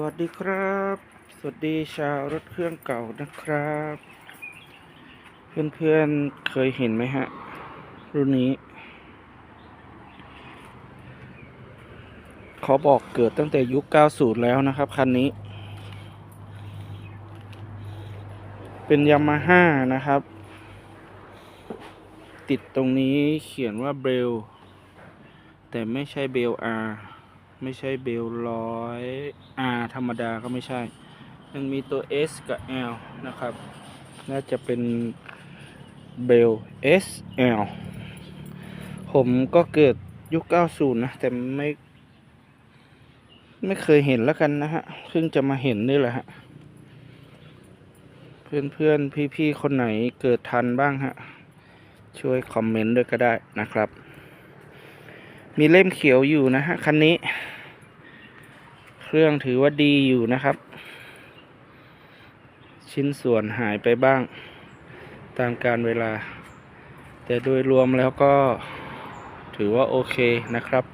วัสดีครับ สวัสดีชาวรถเครื่องเก่านะครับ เพื่อนๆเคยเห็นไหมฮะ รุ่นนี้เขาบอกเกิดตั้งแต่ยุค 90 แล้วนะครับ คันนี้ เป็นยามาฮ่านะครับ ติดตรงนี้เขียนว่าเบล แต่ไม่ใช่เบลอาร์ ไม่ใช่เบลร้อย R ธรรมดาก็ไม่ใช่มันมีตัว S กับ L นะครับ น่าจะเป็นเบล SL ผมก็เกิดยุค 90 นะ แต่ไม่ ไม่เคยเห็นแล้วกันนะฮะ เพิ่งจะมาเห็นนี่แหละฮะ เพื่อนเพื่อนพี่พี่ๆคนไหนเกิดทันบ้างฮะ ช่วยคอมเมนต์ด้วยก็ได้นะครับมีเล่มเขียวอยู่นะฮะ คันนี้ รื่องถือว่าดีอยู่นะครับ ชิ้นส่วนหายไปบ้าง ตามการเวลา แต่โดยรวมแล้วก็ถือว่าโอเคนะครับ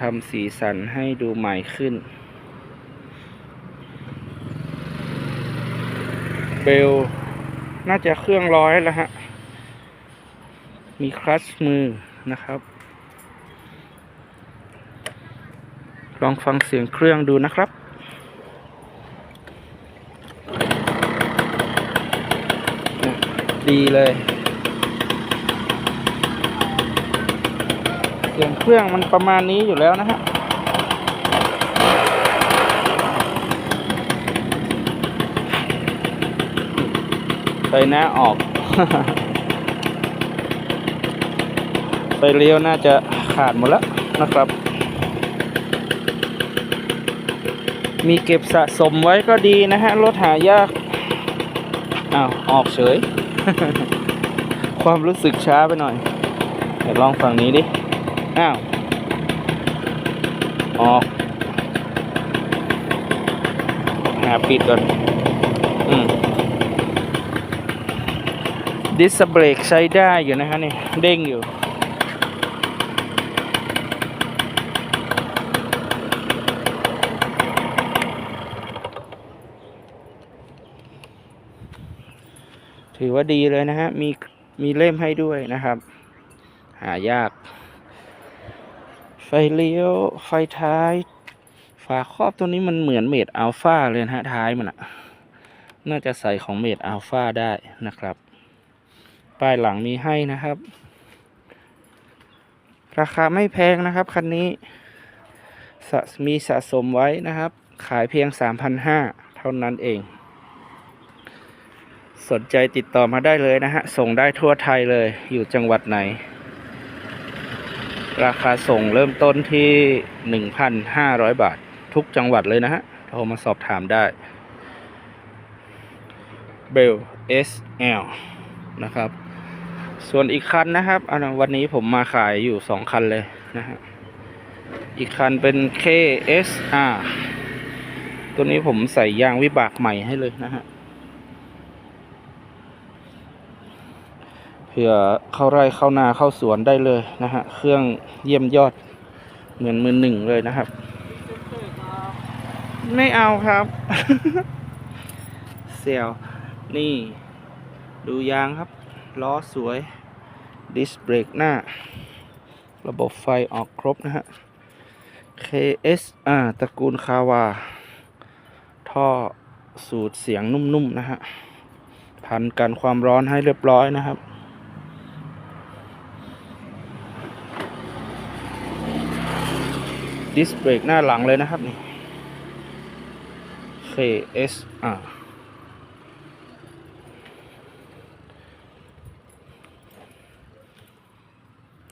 ทำสีสันให้ดูใหม่ขึ้น เบล น่าจะเครื่องร้อยแล้วฮะ มีคลัตชมือนะครับ ลองฟังเสียงเครื่องดูนะครับดีเลย เสียงเครื่องมันประมาณนี้อยู่แล้วนะฮะไปหน้าออก ไปเลี้ยวน่าจะขาดหมดแล้วนะครับ มีเก็บสะสมไว้ก็ดีนะฮะ รถหายากอ้าวออกเฉย ความรู้สึกช้าไปหน่อย เดี๋ยวลองฝั่งนี้ดิ อ้าว ออก หาปิดก่อน อืมดิสเบรกใช้ได้อยู่นะฮะนี่ เด้งอยู่ ถือว่าดีเลยนะฮะ มีมีเล่มให้ด้วยนะครับ หายาก ไฟเลี้ยว ไฟท้าย ฝาครอบตัวนี้มันเหมือนเมดอัลฟาเลยนะฮะ ท้ายมันอะน่าจะใส่ของเมดอัลฟาได้นะครับ ป้ายหลังมีให้นะครับ ราคาไม่แพงนะครับ คันนี้ มีสะสมไว้นะครับ ขายเพียง 3,500 เท่านั้นเอง สนใจติดต่อมาได้เลยนะฮะ ส่งได้ทั่วไทยเลยอยู่จังหวัดไหน ราคาส่งเริ่มต้นที่ 1,500 บาท ทุกจังหวัดเลยนะฮะ โทรมาสอบถามได้เบล SL นะครับ ส่วนอีกคันนะครับอันวันนี้ผมมาขายอยู่สองคันเลยนะฮะ อีกคันเป็น KSR ตัวนี้ผมใส่ยางวิบากใหม่ให้เลยนะฮะ ผื่อเข้าไร่เข้านาเข้าสวนได้เลยนะฮะ เครื่องเยี่ยมยอดเหมือนมือหนึ่งเลยนะครับ ไม่เอาครับเสี่ยวนี่ ดูยางครับ ล้อสวย ดิสเบรกหน้า ระบบไฟออกครบนะฮะ KSR ตระกูลคาวา ท่อสูตรเสียงนุ่มๆนะฮะ พันกันความร้อนให้เรียบร้อยนะครับ ดิสเบรกหน้าหลังเลยนะครับนี่ KSR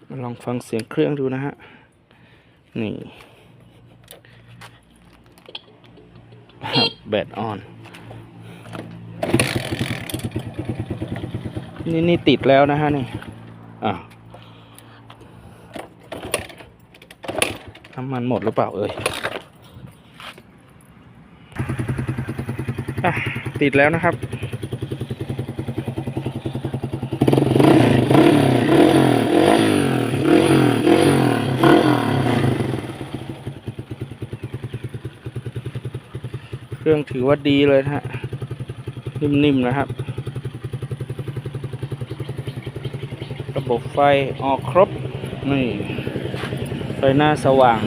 มาลองฟังเสียงเครื่องดูนะฮะ นี่แบตออน นี่นี่ติดแล้วนะฮะนี่ อะ น้ำมันหมดหรือเปล่าเอ่ยอติดแล้วนะครับ เครื่องถือว่าดีเลยนะฮะ นิ่มๆนะครับ ระบบไฟออกครบ นี่ หน้าสว่าง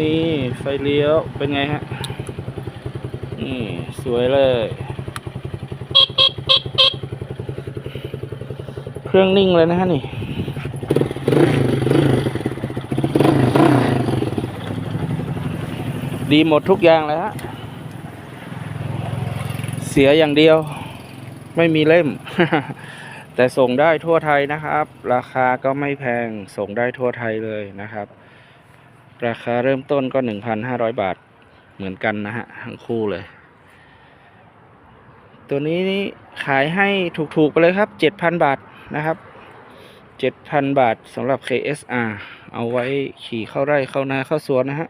นี่ไฟเลี้ยวเป็นไงฮะ นี่สวยเลย เครื่องนิ่งเลยนะฮะนี่ดีหมดทุกอย่างเลยฮะ เสียอย่างเดียว ไม่มีเล่ม แต่ส่งได้ทั่วไทยนะครับ ราคาก็ไม่แพงส่งได้ทั่วไทยเลยนะครับ ราคาเริ่มต้นก็ 1,500 บาทเหมือนกันนะฮะทั้งคู่เลย ตัวนี้นี่ขายให้ถูกๆไปเลยครับ 7,000 บาทนะครับ 7,000 บาทสำหรับ KSR เอาไว้ขี่เข้าไร่เข้านาเข้าสวนนะฮะ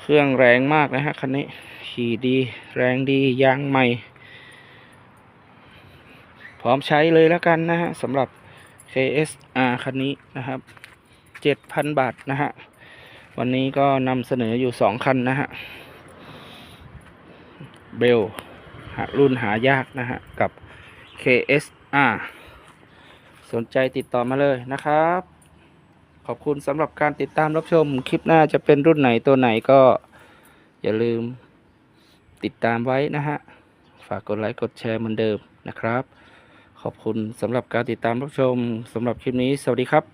เครื่องแรงมากนะฮะคันนี้ ขี่ดีแรงดียางใหม่ พร้อมใช้เลยแล้วกันนะฮะสำหรับ KSR คันนี้นะครับ7,000บาทนะฮะ วันนี้ก็นำเสนออยู่2คันนะฮะ เบลรุ่นหายากนะฮะ กับ KSR สนใจติดต่อมาเลยนะครับ ขอบคุณสำหรับการติดตามรับชม คลิปหน้าจะเป็นรุ่นไหนตัวไหนก็อย่าลืมติดตามไว้นะฮะ ฝากกดไลค์กดแชร์เหมือนเดิมนะครับ ขอบคุณสำหรับการติดตามรับชมสำหรับคลิปนี้ สวัสดีครับ